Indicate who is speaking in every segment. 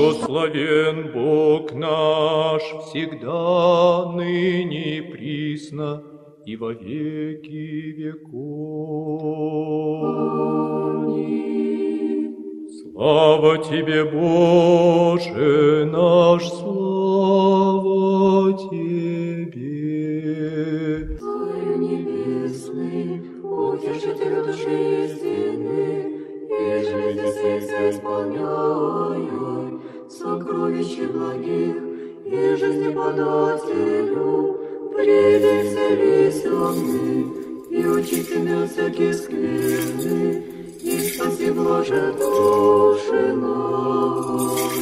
Speaker 1: Благословен Бог наш всегда, ныне и присно, и во веки веков. Слава Тебе, Боже наш, слава Тебе.
Speaker 2: Царь небесный, утешитель души истины, и жизнь сердца исполняй, сокровище благих, и жизни подателю, приди вселися мы, и очисти меня всякие скверны, и спаси блаже души наша.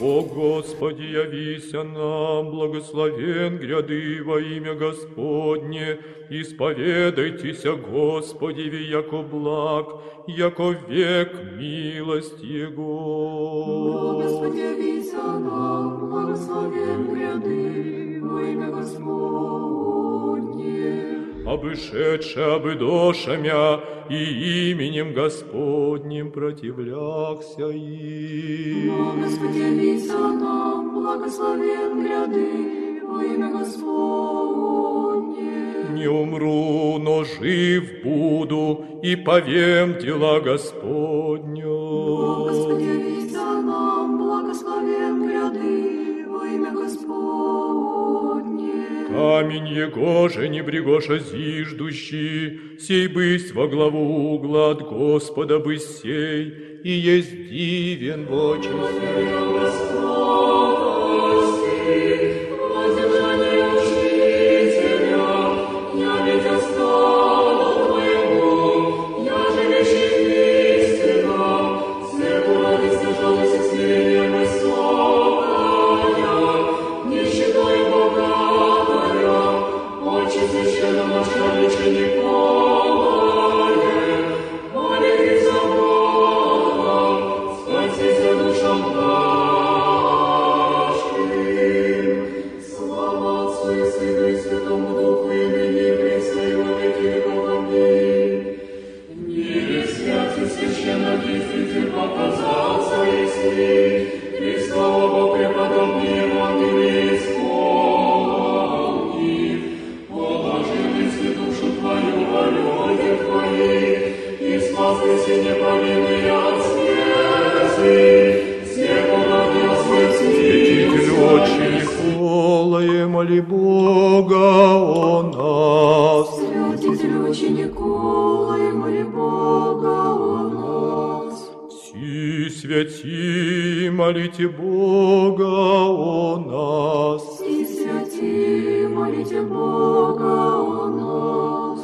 Speaker 1: О Господи, явися нам, благословен гряды во имя Господне, исповедайтеся Господи, яко благ, яко век милость Его.
Speaker 2: Господи, явися нам, благословен гряды, во имя Господне.
Speaker 1: Обышедше обыдошамя и именем Господним противлякся им.
Speaker 2: Господи, явися нам, благословен гряды, во имя Господне.
Speaker 1: Не умру, но жив буду, и повем дела Господня. Камень его же не брегоша зиждущий, сей бысть во главу угла от Господа бысть сей, и есть дивен в очи сей. Моли Бога о нас.
Speaker 2: Святитель учеников, и моли Бога о нас.
Speaker 1: Си святи, молите Бога о нас.
Speaker 2: И святи, молите Бога о нас.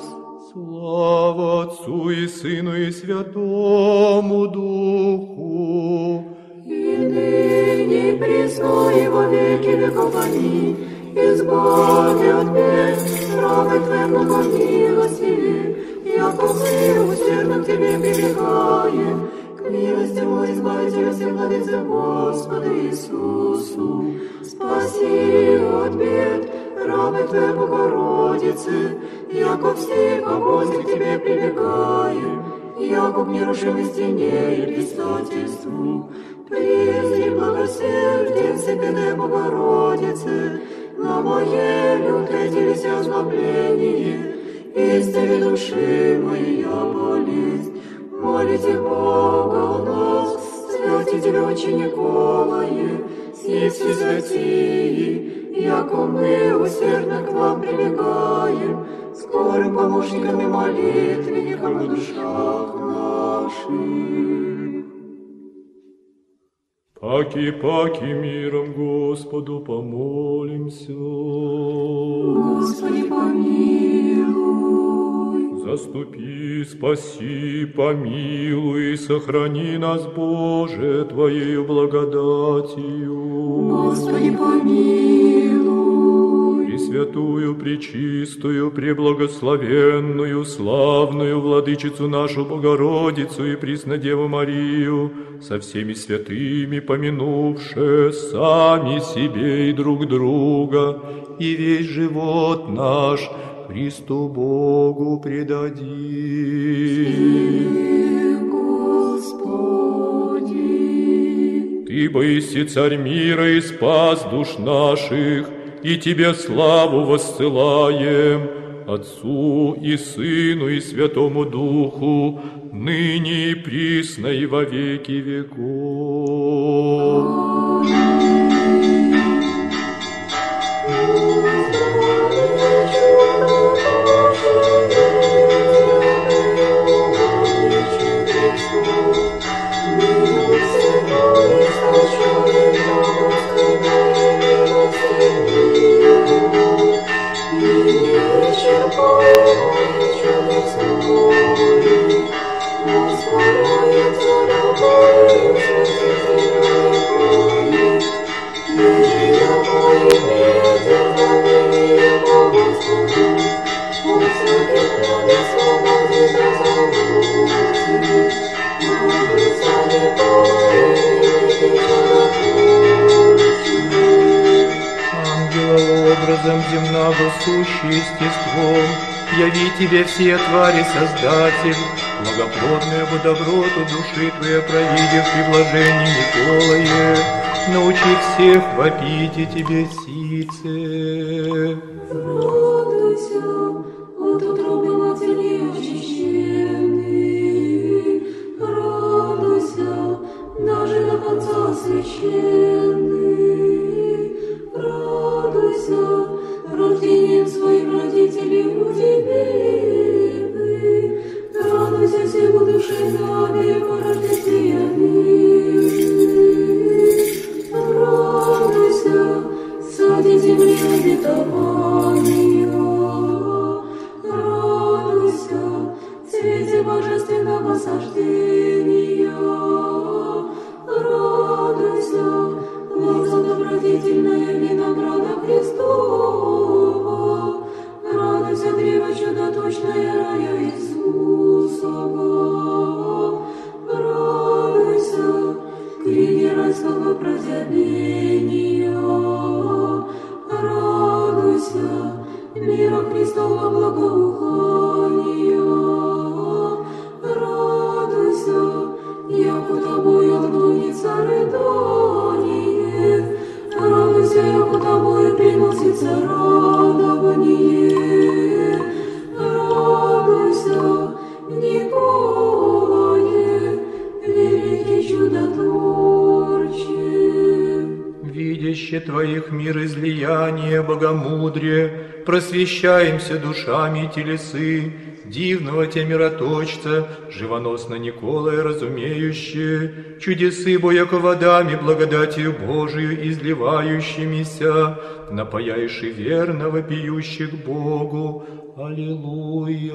Speaker 1: Слава Отцу и Сыну и Святому Духу.
Speaker 2: И ныне, и во веки веков. Аминь. Избави от бед, правой Твоей многомилостиве, яко мы усердно Тебе прибегаем. К милости Мой, Избавителю всех владыце Господа Иисусу. Спаси от бед, рабы Твоей Богородицы, яко все, кого к Тебе прибегаем, яко к нерушимой стене и предстательству. Призри благосердием Всепиной Богородицы, на мое лютое телеся озлобление, исцели души моя болезнь. Молите Бога у нас, святитель очень Николае, все все святые, яко мы усердно к вам прибегаем, скорым помощником и молитвенником в душах наших.
Speaker 1: Паки, паки, миром Господу помолимся.
Speaker 2: Господи, помилуй.
Speaker 1: Заступи, спаси, помилуй, сохрани нас, Боже, Твоею благодатью.
Speaker 2: Господи, помилуй.
Speaker 1: Пресвятую, пречистую, преблагословенную, славную Владычицу нашу Богородицу и Преснодеву Марию, со всеми святыми помянувши сами себе и друг друга, и весь живот наш Христу Богу предадим.
Speaker 2: Господи,
Speaker 1: Ты боиси царь мира и спас душ наших, и Тебе славу воссылаем, Отцу и Сыну и Святому Духу, ныне и присно и во веки веков. Земного сущий естеством, Яви тебе все твари Создатель, Благоплодную бы доброту души твоей провидев при блажении Николае, Научи всех вопить и тебе сице.
Speaker 2: Цвете божественного сождения. Радуйся, лоза добродетельная винограда Христова. Радуйся, древо чудоточное рая Иисусова.
Speaker 1: Мир излияния, богомудрие, просвещаемся душами телесы, дивного Тя мироточца, живоносно Николая разумеющие, чудесы бояко водами благодатью Божию изливающимися, напаяешь и верно вопиющих Богу. Аллилуйя,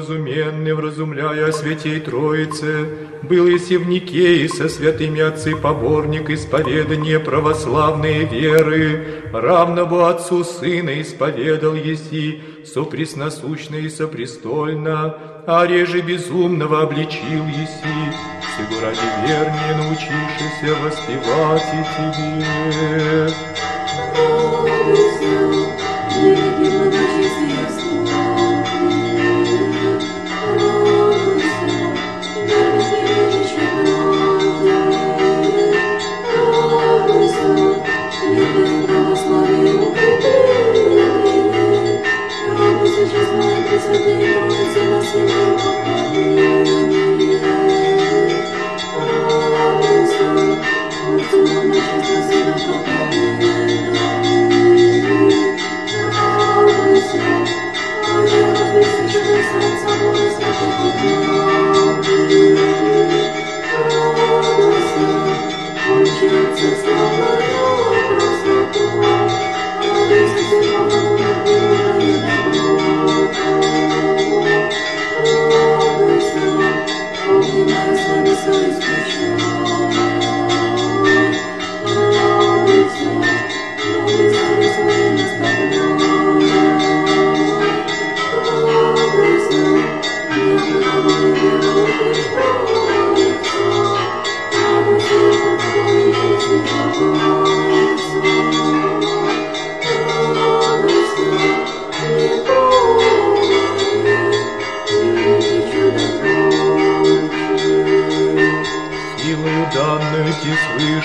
Speaker 1: Разум неуразуменный, вразумляя святей Троице, был еси в Никее со святыми отцы поборник исповедания православной веры, равного Отцу Сына исповедал еси, сопресносущно и сопрестольно, а реже безумного обличил еси, всего ради вернее научившийся воспевать и тебе.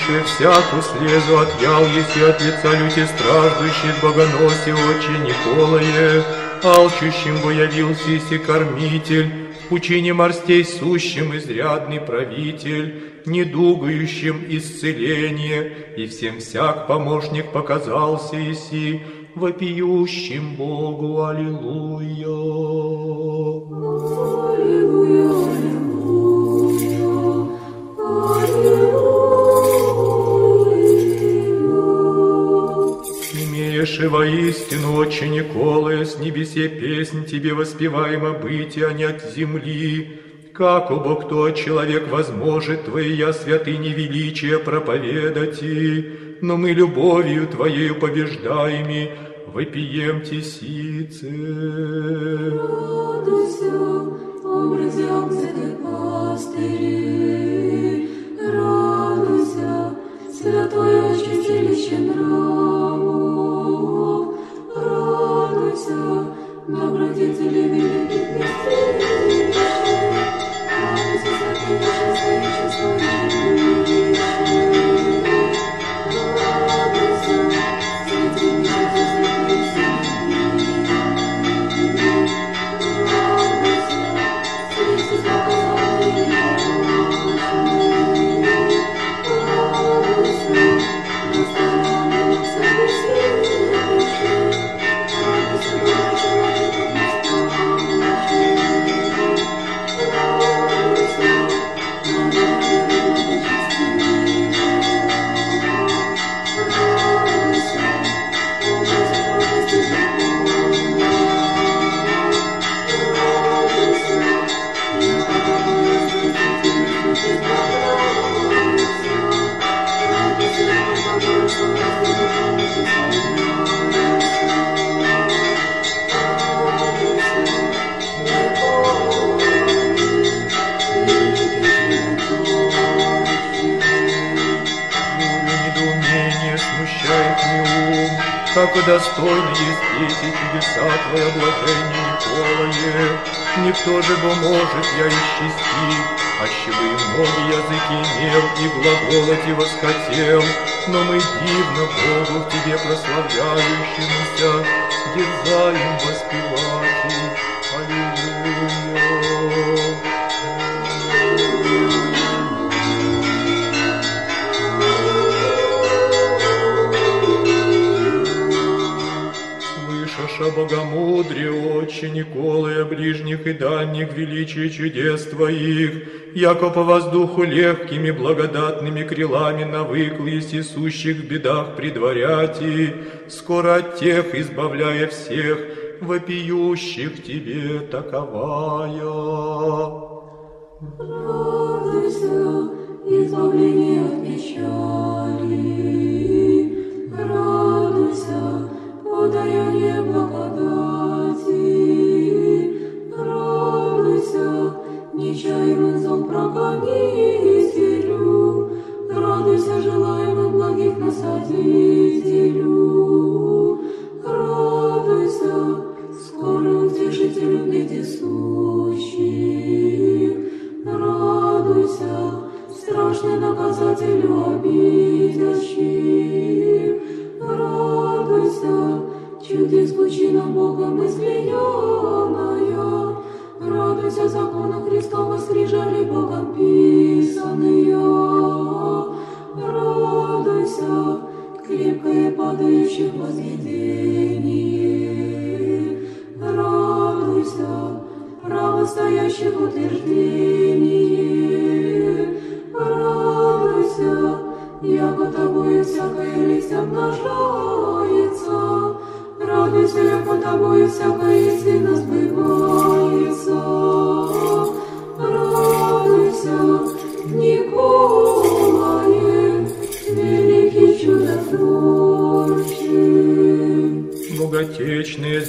Speaker 1: Выше всяку слезу отъял, если от лица люти страждущих богоносе отче Николае, алчущим бы явился и кормитель, в пучине морстей сущим изрядный правитель, недугающим исцеление, и всем всяк помощник показался иси, вопиющим Богу. Аллилуйя, И воистину, отче Николая, с небесе песнь тебе воспеваема быть, а не от земли. Как обо кто человек возможет Твоя святыни величия проповедать, но мы любовью Твоею побеждаеми вопием тесице.
Speaker 2: Радуйся, образился ты пастыри, радуйся, святое очистилище нравов, добродетели великих вестилища,
Speaker 1: и достойно есть эти чудеса Твоя блажение Николае. Никто же бы может я исчести, аще бы и многие языки имел, и глаголать и восхотел, но мы дивно Богу в Тебе прославляющемуся, дерзаем воспевать Слышишь о богомудрие, отче Николая, ближних и дальних величие чудес Твоих, яко по воздуху легкими благодатными крилами навыкл и сущих в бедах предваряти, скоро от тех избавляя всех, вопиющих Тебе таковая.
Speaker 2: Радуйся, избавление от печали. Нечаянный зон прогонителю. Радуйся, желаемых благих насадителю.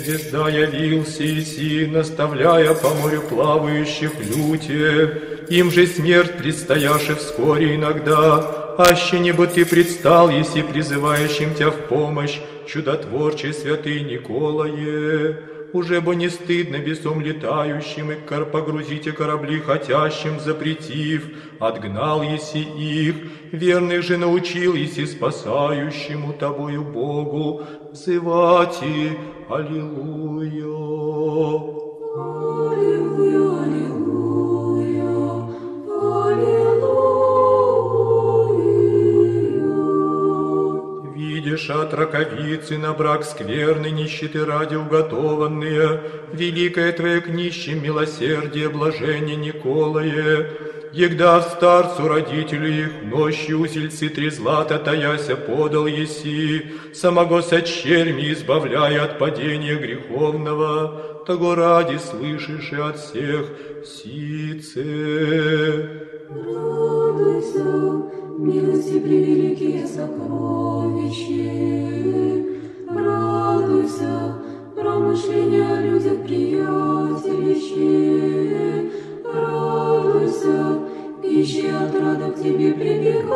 Speaker 1: Звезда явился Иси, наставляя по морю плавающих люте. Им же смерть предстояши вскоре иногда, аще небо ты предстал, если призывающим тебя в помощь, чудотворче святый Николае. уже бы не стыдно бесом летающим, и кор погрузите корабли хотящим, запретив, отгнал еси их, верных же научил еси спасающему тобою Богу, взывати,
Speaker 2: Аллилуйя. Аллилуйя, аллилуйя.
Speaker 1: Видишь от раковицы на брак скверный, нищеты ради уготованные, великое твое к нищим милосердие, блажение Николае, Егда старцу родителю их ночью узельцы три злата таяся подал еси, самого со черми избавляя от падения греховного, того ради слышишь и от всех сице.
Speaker 2: Радуйся, милости превеликие сокровища. Радуйся, промышления о людях приятелище. Радуйся, пищи отрада к тебе прибегающих.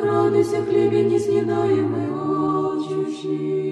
Speaker 2: Радуйся, хлебе неснедаемый алчущий.